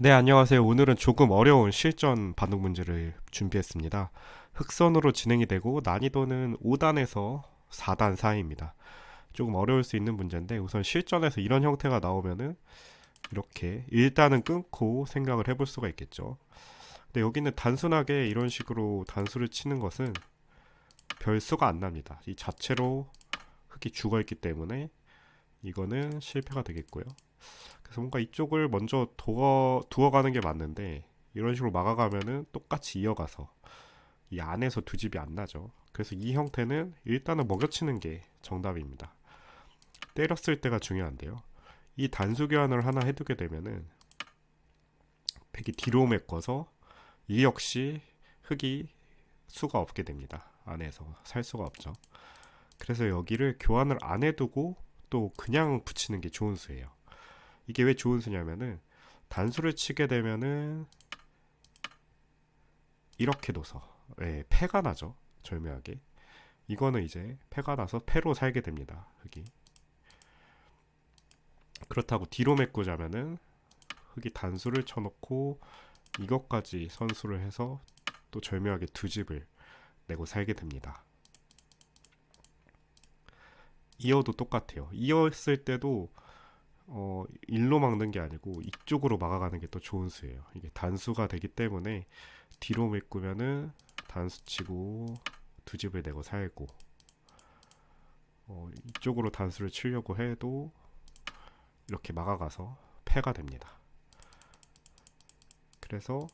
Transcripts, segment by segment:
네, 안녕하세요. 오늘은 조금 어려운 실전 반응 문제를 준비했습니다. 흑선으로 진행이 되고 난이도는 5단에서 4단 사이입니다. 조금 어려울 수 있는 문제인데 우선 실전에서 이런 형태가 나오면은 이렇게 일단은 끊고 생각을 해볼 수가 있겠죠. 근데 여기는 단순하게 이런 식으로 단수를 치는 것은 별 수가 안 납니다. 이 자체로 흙이 죽어 있기 때문에 이거는 실패가 되겠고요. 그래서 뭔가 이쪽을 먼저 두어, 두어가는 게 맞는데 이런 식으로 막아가면은 똑같이 이어가서 이 안에서 두 집이 안 나죠. 그래서 이 형태는 일단은 먹여치는 게 정답입니다. 때렸을 때가 중요한데요. 이 단수 교환을 하나 해두게 되면은 백이 뒤로 메꿔서 이 역시 흙이 수가 없게 됩니다. 안에서 살 수가 없죠. 그래서 여기를 교환을 안 해두고 또 그냥 붙이는 게 좋은 수예요. 이게 왜 좋은 수냐면은 단수를 치게 되면은 이렇게 둬서 예, 패가 나죠 절묘하게. 이거는 이제 패가 나서 패로 살게 됩니다 흙이. 그렇다고 뒤로 메꾸자면은 흙이 단수를 쳐놓고 이것까지 선수를 해서 또 절묘하게 두 집을 내고 살게 됩니다. 이어도 똑같아요. 이었을 때도 어, 일로 막는 게 아니고 이쪽으로 막아가는 게 또 좋은 수예요. 이게 단수가 되기 때문에 뒤로 메꾸면은 단수 치고 두 집을 내고 살고 어, 이쪽으로 단수를 치려고 해도 이렇게 막아가서 패가 됩니다. 그래서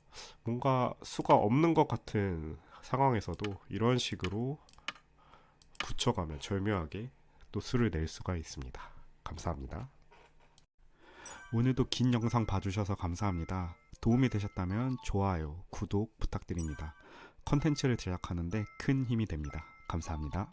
뭔가 수가 없는 것 같은 상황에서도 이런 식으로 붙여가면 절묘하게 또 수를 낼 수가 있습니다. 감사합니다. 오늘도 긴 영상 봐주셔서 감사합니다. 도움이 되셨다면 좋아요, 구독 부탁드립니다. 컨텐츠를 제작하는데 큰 힘이 됩니다. 감사합니다.